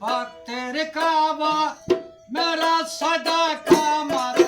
ভক্তের কাবা মেরা সদা কামার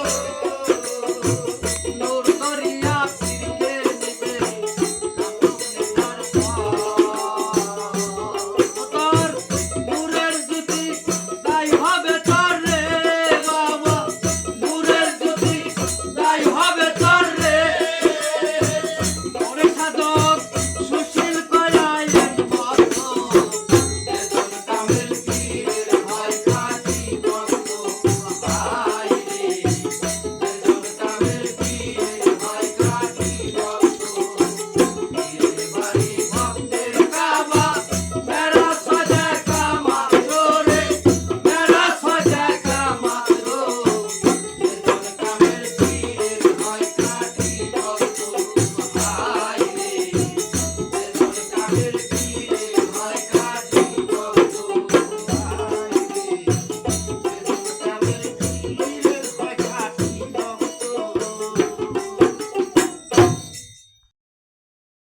Oh.